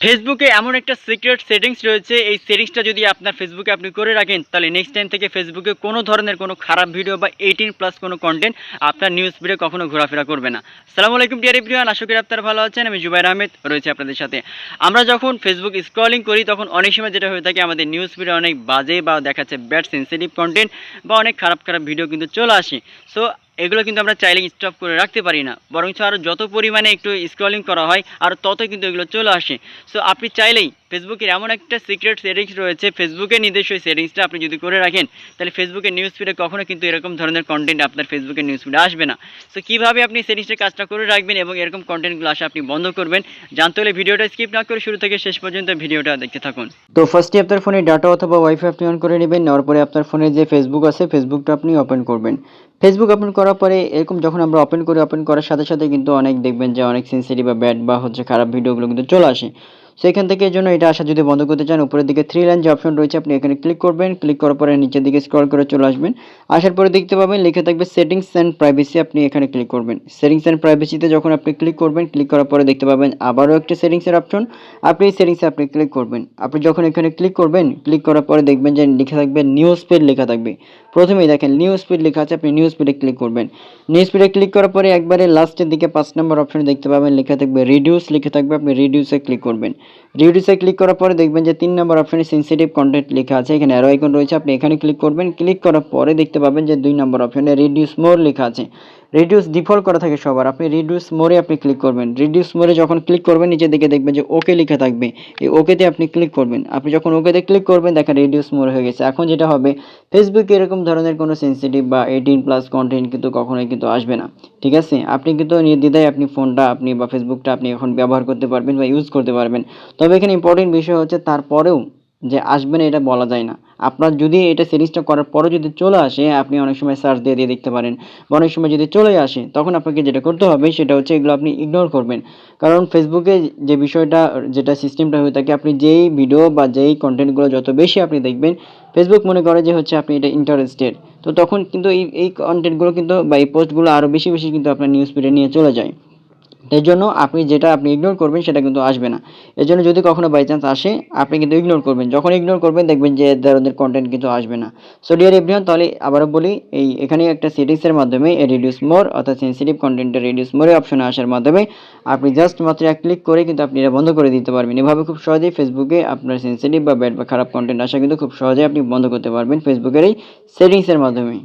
ফেসবুকে এমন একটা সিক্রেট সেটিংস রয়েছে। এই সেটিংসটা যদি আপনার ফেসবুকে আপনি করে রাখেন, তাহলে নেক্সট টাইম থেকে ফেসবুকে কোনো ধরনের কোনো খারাপ ভিডিও বা এইটিন প্লাস কোনো কন্টেন্ট আপনার নিউজ ভিডিও কখনো ঘোরাফেরা করবে না। সালামু আলাইকুম ডিয়ার এভরিওয়ান আশা করি আপনারা ভালো আছেন। আমি জুবাইর আহমেদ রয়েছে আপনাদের সাথে। আমরা যখন ফেসবুক স্ক্রলিং করি, তখন অনেক সময় যেটা হয়ে থাকে, আমাদের নিউজ ভিডিও অনেক বাজে বা দেখাচ্ছে ব্যাড সেন্সিটিভ কন্টেন্ট বা অনেক খারাপ খারাপ ভিডিও কিন্তু চলে আসে। সো এগুলো কিন্তু আমরা চাইলে স্টপ করে রাখতে পারি না। বরঞ্চ আরও যত পরিমাণে একটু স্ক্রলিং করা হয়, আর তত কিন্তু এগুলো চলে আসে। সো আপনি চাইলেই ফেসবুকের এমন একটা সিক্রেট সেটিংস রয়েছে ফেসবুকের নিজস্ব সেটিংসটা আপনি যদি করে রাখেন, তাহলে ফেসবুকের নিউজ ফিডে কখনো কিন্তু এরকম ধরনের কন্টেন্ট আপনার ফেসবুকের নিউজ ফিডে আসবে না। সো কীভাবে আপনি সেটিংসের কাজটা করে রাখবেন এবং এরকম কন্টেন্টগুলো আসা আপনি বন্ধ করবেন, জানতে হলে ভিডিওটা স্কিপ না করে শুরু থেকে শেষ পর্যন্ত ভিডিওটা দেখতে থাকুন। তো ফার্স্টে আপনার ফোনে ডাটা অথবা ওয়াইফাই আপনি অন করে নেবেন, নেওয়ার পরে আপনার ফোনে যে ফেসবুক আছে ফেসবুকটা আপনি ওপেন করবেন। ফেসবুক ওপেন করার পরে এরকম যখন আমরা ওপেন করি ওপেন করার সাথে সাথে কিন্তু অনেক দেখবেন যে অনেক সেন্সিটিভ বা ব্যাড বা হচ্ছে খারাপ ভিডিওগুলো কিন্তু চলে আসে। সেখান থেকে এর জন্য এটা আসা যদি বন্ধ করতে চান, উপরের দিকে থ্রি লাইন যে অপশন রয়েছে, আপনি এখানে ক্লিক করবেন। ক্লিক করার পরে নিচের দিকে স্ক্রল করে চলে আসবেন। আসার পরে দেখতে পাবেন, লিখে থাকবে সেটিংস অ্যান্ড প্রাইভেসি আপনি এখানে ক্লিক করবেন। সেটিংস অ্যান্ড প্রাইভেসিতে যখন আপনি ক্লিক করবেন ক্লিক করার পরে দেখতে পাবেন আবারও একটা সেটিংসের অপশন আপনি এই সেটিংসে আপনি ক্লিক করবেন। আপনি যখন এখানে ক্লিক করবেন ক্লিক করার পরে দেখবেন যে লেখা থাকবে নিউজ পেড লেখা থাকবে। প্রথমেই দেখেন নিউ স্পিড লেখা আছে, আপনি নিউ স্পিডে ক্লিক করবেন। নিউজ স্পিডে ক্লিক করার পরে একবারে লাস্টের দিকে পাঁচ নম্বর অপশন দেখতে পাবেন, লেখা থাকবে রিডিউস লিখে থাকবে আপনি রিডিউসে ক্লিক করবেন। রিডিউসে ক্লিক করার পরে দেখবেন যে তিন নম্বর অপশনে সেন্সিটিভ কন্টেন্ট লেখা আছে, এখানে অ্যারো আইকন রয়েছে, আপনি এখানে ক্লিক করবেন। ক্লিক করার পরে দেখতে পাবেন যে দুই নম্বর অপশনে রিডিউস মোর লেখা আছে। রিডিউস ডিফল্ট করা থাকে সবার। আপনি রিডিউস মোরে আপনি ক্লিক করবেন। রিডিউস মোরে যখন ক্লিক করবেন, নিচের দিকে দেখবেন যে ওকে লেখা থাকবে। এই ওকেতে আপনি ক্লিক করবেন। আপনি যখন ওকেতে ক্লিক করবেন, দেখেন রিডিউস মোর হয়ে গেছে। এখন যেটা হবে ফেসবুকে এরকম ধরনের কোনো সেন্সিটিভ বা এইটিন প্লাস কন্টেন্ট কিন্তু কখনোই কিন্তু আসবে না। ঠিক আছে? আপনি কিন্তু নির্দ্বিধায় আপনি ফোনটা আপনি বা ফেসবুকটা আপনি এখন ব্যবহার করতে পারবেন বা ইউজ করতে পারবেন। তবে এখানে ইম্পর্টেন্ট বিষয় হচ্ছে তারপরেও যে আসবে না এটা বলা যায় না। আপনার যদি এটা সিরিজটা করার পরে যদি চলে আসে, আপনি অনেক সময় সার্চ দিয়ে দিয়ে দেখতে পারেন। বা অনেক সময় যদি চলে আসে, তখন আপনাকে যেটা করতে হবে সেটা হচ্ছে এগুলো আপনি ইগনোর করবেন। কারণ ফেসবুকে যে বিষয়টা, যেটা সিস্টেমটা হয়ে থাকে, আপনি যেই ভিডিও বা যেই কন্টেন্টগুলো যত বেশি আপনি দেখবেন ফেসবুক মনে করে যে হচ্ছে আপনি এটা ইন্টারেস্টেড তো তখন কিন্তু এই এই কন্টেন্টগুলো কিন্তু বা এই পোস্টগুলো আরও বেশি বেশি কিন্তু আপনার নিউজ ফিডে নিয়ে চলে যায়। এর জন্য আপনি যেটা আপনি ইগনোর করবেন সেটা কিন্তু আসবে না। এর জন্য যদি কখনো বাই চান্স আসে, আপনি কিন্তু ইগনোর করবেন। যখন ইগনোর করবেন, দেখবেন যে ধরনের কন্টেন্ট কিন্তু আসবে না। সো ডিয়ার এভরিওয়ান তাহলে আবারও বলি, এই এখানে একটা সেটিংসের মাধ্যমে রিডিউস মোর অর্থাৎ সেন্সিটিভ কন্টেন্টের রিডিউস মোরে অপশনে আসার মাধ্যমে আপনি জাস্ট মাত্র এক ক্লিক করে কিন্তু আপনি এটা বন্ধ করে দিতে পারবেন। এভাবে খুব সহজেই ফেসবুকে আপনার সেন্সিটিভ বা ব্যাড বা খারাপ কন্টেন্ট আসা কিন্তু খুব সহজেই আপনি বন্ধ করতে পারবেন ফেসবুকের এই সেটিংসের মাধ্যমে।